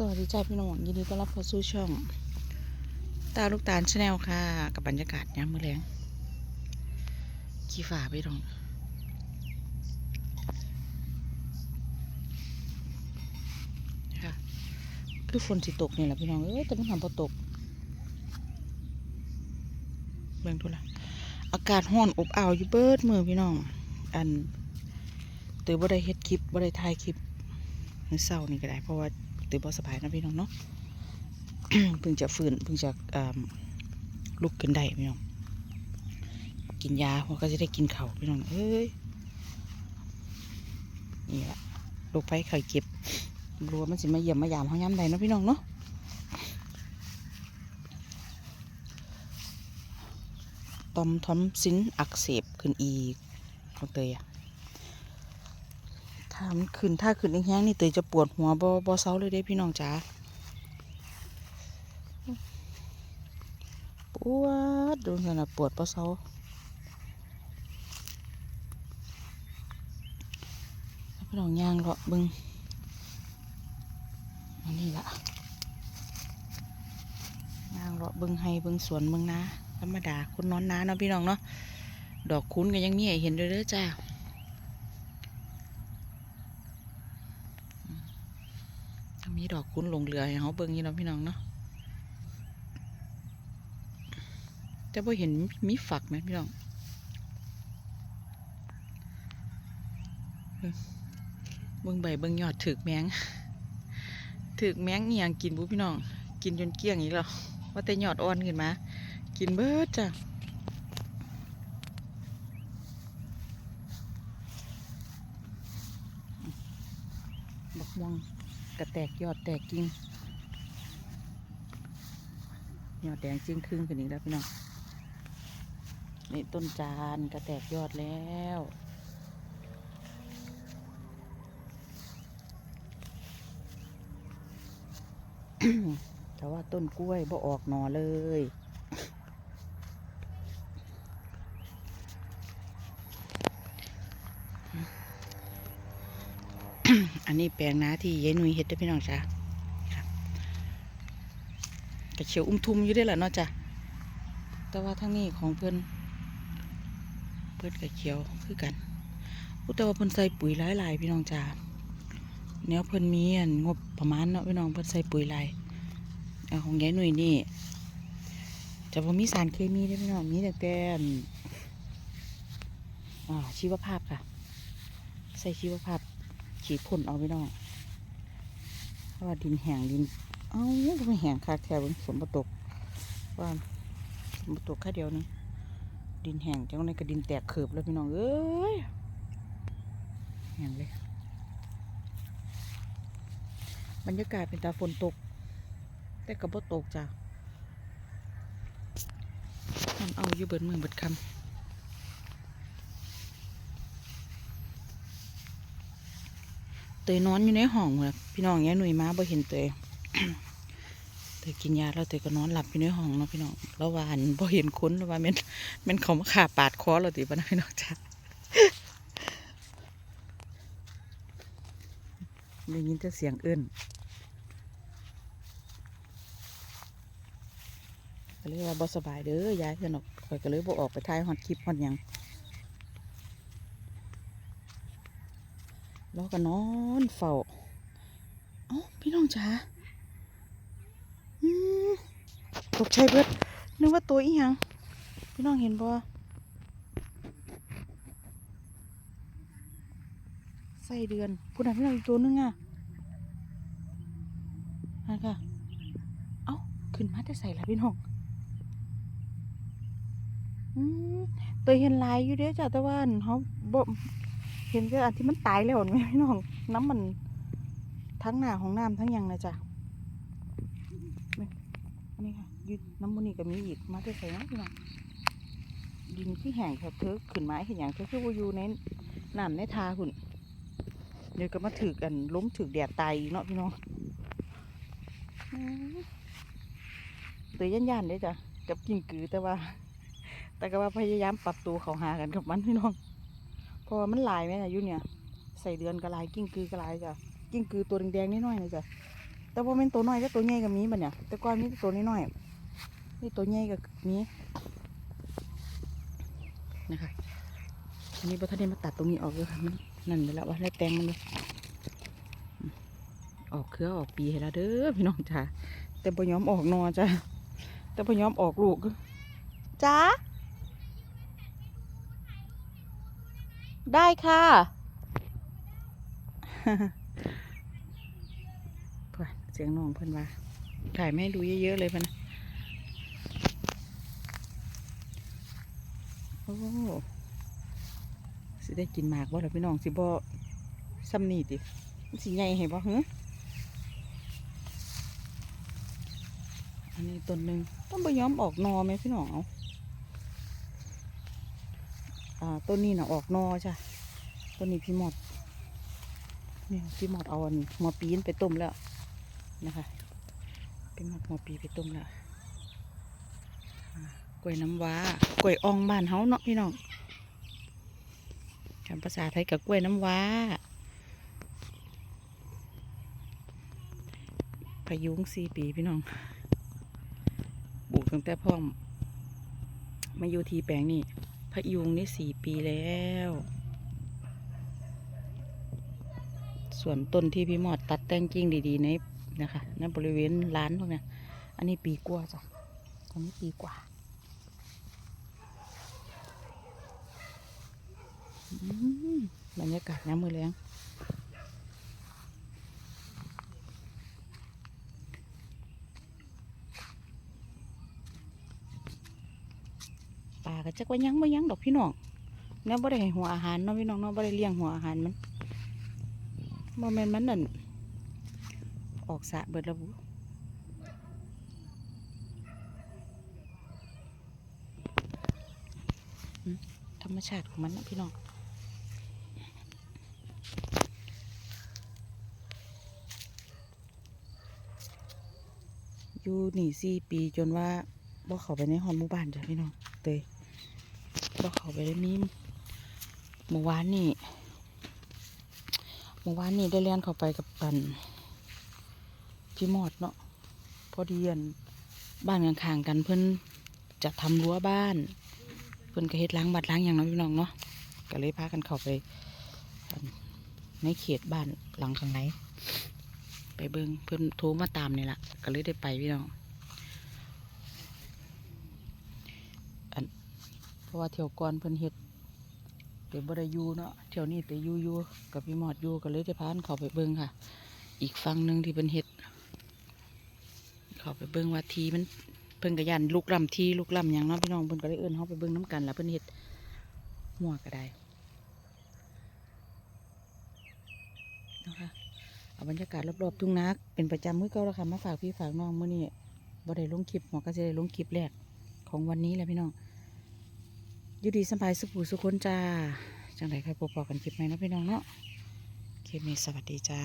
สวัสดีจ้าพี่น้องยินดีต้อนรับเข้าสู่ช่อง ตาลูกตาลชาแนลค่ะ กับบรรยากาศยามมื้อแรงขี้ฝ่าพี่น้องค่ะคือฝนสิตกนี่แหละพี่น้องเอ้ยแต่มันทำพอตกเบิ่งดูละอากาศร้อนอบอ้าวอยู่เบิดมือพี่น้อง อันตือบ่ได้เฮ็ดคลิปบ่ได้ถ่ายคลิปมื้อเช้านี่ก็ได้เพราะว่า ตื่นบ่สบายนะพี่น้องเนาะเพิ่งจะฟื้นเพิ่งจะลุกขึ้นได้พี่น้องกินยาเพราะก็จะได้กินเข้าพี่น้องเอ้ยนี่แหละลูกไฟไข่เก็บรู้วมันสิมาเยี่ยมมายามเขาย้ำใดเนาะพี่น้องเนาะตอมทอมซินอักเสบขึ้นอีกของเตยอะ ถ้ามันขึ้นถ้าขึ้นแห้งๆนี่เตยจะปวดหัวบ่บ่เซาเลยเด้พี่น้องจ๋าปวดดูขนาดปวดบ่เซาพี่น้องย่างเลาะบึงอันนี้ละย่างเลาะบึงให้บึงสวนบึงนาธรรมดาคนนอนนาเนาะพี่น้องเนาะดอกคุ้นก็ยังมีให้เห็นเด้อเด้อจ้า ดอกคุ้นลงเรือให้เขาเบิ่งอยู่เนาะพี่น้องเนาะแต่พอเห็นมีฝักไหมพี่น้องเบิ่งใบเบิ่งยอดถึกแมงถึกแมงเอียงกินบุพี่น้อง กินจนเกลี้ยงอีกแล้วว่าแต่ยอดอ่อนขึ้นมากินเบิดจ้ะบักม่วง กระแตกยอดแตกกิ่งยอดแดงจริงครึ่งกันอีกแล้วพี่น้องนี่ต้นจานกระแตกยอดแล้วแต่ว่าต้นกล้วยบ่ออกหนอเลย อันนี้แปลงนาที่ยายนุ่ยเฮ็ดด้อพี่น้องจ้ะกระเขียวอุ้มทุมอยู่ได้อแหละเนาะจ้ะ แต่ว่าทั้งนี้ของเพิ่อนเพิ่อนกระเขียวคือกันอุยแต่ว่าเพิ่นใส่ปุ๋ยหลายๆพี่น้องจ้ะแนวเพิ่นมีอันงบประมาณเนาะพี่น้องเพิ่นใส่ปุ๋ยหลายอาของยายหนุ่ยนี่จะบ่มีสารเคมีเด้พี่น้องมีแต่แต่อันอ่าชีวภาพค่ะ ใส่ชีวภาพ ฉีดพ่นเอาไปน้องเพราะว่าดินแห้งดิน เอ้าทำไมแห้งคักแถวสมบตกว่าสมบตกแค่เดียวนึงดินแห้งจังในกระดินแตกเขือบแล้วพี่น้องเอ้ยแห้งเลยบรรยากาศเป็นตาฝนตก แต่กระบ่ตกจ้ะมันเอาอยู่เบิดมือเบิดคำ เตยนอนอยู่ในห้องเลยพี่น้องแย่หนุ่ยมาบ่เห็นเตยเตยกินยาแล้วเตยก็นอนหลับอยู่ในห้องเนาะพี่น้องแล้วว่านบ่เห็นคุ้นแล้วว่าแม่นม่นเขามาขาปาดคอเราติบ่นะพี่น้องจ้าได้ยินแต่เสียงเอื้นก็เลยว่าบ่สบายเด้อยายเพิ่นออกข่อยก็เลยบ่ออกไปถ่ายฮอดคลิปฮอดหยัง แล้วก็นอนเฝ้าเอ้าพี่น้องจ๋าตกใจเบิดนึกว่าตัวอีหยังพี่น้องเห็นบ่ใส่เดือนพูดนะพี่น้องอีกตัวนึงอะนั่นค่ะเอ้าขึ้นมาแต่ใส่ละพี่น้องอืมตัวเห็นลายอยู่เด้จ้ะแต่ว่าอันเขาบ่ เห็นแต่อันที่มันตายแล้วเห็นไหมพี่น้องน้ำมันทั้งหน้าของน้ำทั้งยังนะจ๊ะนี่ค่ะยืดน้ำมันนี่ก็มีอีกมาได้ใส่นะพี่น้องดินที่แห้งค่ะเธอขึ้นไม้เห็นอย่างเธอคือว่าอยู่ในน้ำในทาหุ่นเดี๋ยวก็มาถือกันล้มถือแดดตายเนาะพี่น้องอืมเตยย่านๆเด้จ้ะกับกิ่งกือแต่ว่า แต่ก็ว่าพยายามปรับตัวเขาหากันกับมันพี่น้อง พราะว่ามันลายไหมนะยุ่เนี่ย ใส่เดือนก็ลายกิ้งกือก็ลายจ้ะกิ้งกือตัวแดงๆนิดหน่อยนะจ้ะแต่ว่าเป็นตัวน้อยแต่ตัวใหญ่ก็มีบัดเนี่ย แต่ก่อนมีตัวน้อยนี่ตัวใหญ่ก็มีนะคะอันนี้บัทันได้มาตัดตรงนี้ออกเลยค่ะมันนั่นไปแล้วว่าได้แตงมันเลยอออกเครือออกปีให้แล้วเด้อพี่น้องจ้าแต่พยอมออกนอจ้าแต่พยอมออกลูกจ้า ได้ค่ะเพื่อนเสียงน้องเพื่อนว่า ถ่ายไม่ให้ดูเยอะๆเลยเพื่อนะโอ้สิได้กินหมากบ่ล่ะพี่น้องสิบ่ซ้ำนี่ติสิใหญ่ให้บ่หึอันนี้ต้นหนึ่งต้องไปย้อมออกนอไหมพี่น้องเอา อ่าต้นนี้น่ะออกนอจ้ะต้นนี้พี่หมดเนี่ยพี่หมดเอาอันหัวปีนไปต้มแล้วนะคะเป็นหมดหัวปีไปต้มและอ่ากล้วยน้ำว้ากล้วยอ่องบ้านเฮาเนาะพี่น้องคำภาษาไทยกับกล้วยน้ำว้าพายุงสี่ปีพี่น้องปลูกตั้งแต่พ่อมมาอยู่ทีแปลงนี่ พะยุงนี่สี่ปีแล้ว ส่วนต้นที่พี่หมอดตัดแต่งกิ่งดีๆในนะคะในบริเวณร้านพวกเนี้ยอันนี้ปีกว่าจ้ะตองนี้ปีกว่าอืมบรรยากาศน้ำมือแรงป่า ก็จักว่ายังไม่ยังดอกพี่น้องเนี่ยบ่ได้ให้หัวอาหารเนาะพี่น้องเนาะบ่ได้เลี้ยงหัวอาหารมันโมเมนต์มันนั่นออกสะเบิดแล้วบุธรรมชาติของมันนะพี่น้องอยู่นี่สี่ปีจนว่าบ่เข้าไปในหอนหมู่บ้านจ้ะพี่น้องเตย บ่เข้าไปได้มีเมื่อวานนี่เมื่อวานนี้ได้เรียนเข้าไปกับปันพี่มอดเนาะพอดีอันบ้านข้างๆกันเพิ่นจะทำรั้วบ้าน เพิ่นก็เฮ็ดล้างบัดล้างอย่างน้อยพี่น้องเนาะก็เลยพากันเข้าไปในเขตบ้านหลังข้างในไปเบิงเพิ่นโทรมาตามนี่แหละก็เลยได้ไปพี่น้องอัน เพราะว่าเที่ยวก่อนเพิ่นเฮ็ดเดี๋ยวบ่ได้อยู่เนาะเที่ยวนี้ไปอยู่อยู่กับพี่หมอดยู่ก็เลยได้พานเขาไปเบิ่งค่ะ อีกฝั่งหนึ่งที่เป็นเฮ็ด เขาไปเบิ่งว่าทีมันเพิ่นก็ยันลูกลำทีลูกลำหยังเนาะพี่น้องเพิ่นก็เลยเอิ้นเขาไปเบิ่งน้ำกันแล้วเพิ่นเฮ็ดหัวก็ได้นะคะเอาบรรยากาศรอบๆทุ่งนาเป็นประจำมื้อเก่าแล้วค่ะมาฝากพี่ฝากน้องมื้อนี้บ่ได้ลงคลิปหมอก็จะได้ลงคลิปแรกของวันนี้แหละพี่น้อง อยู่ดีสบายสุขหูสุขคนจ้า จังไรใครพบปอกันคลิปไหมนะพี่น้องเนาะคลิปนี้สวัสดีจ้า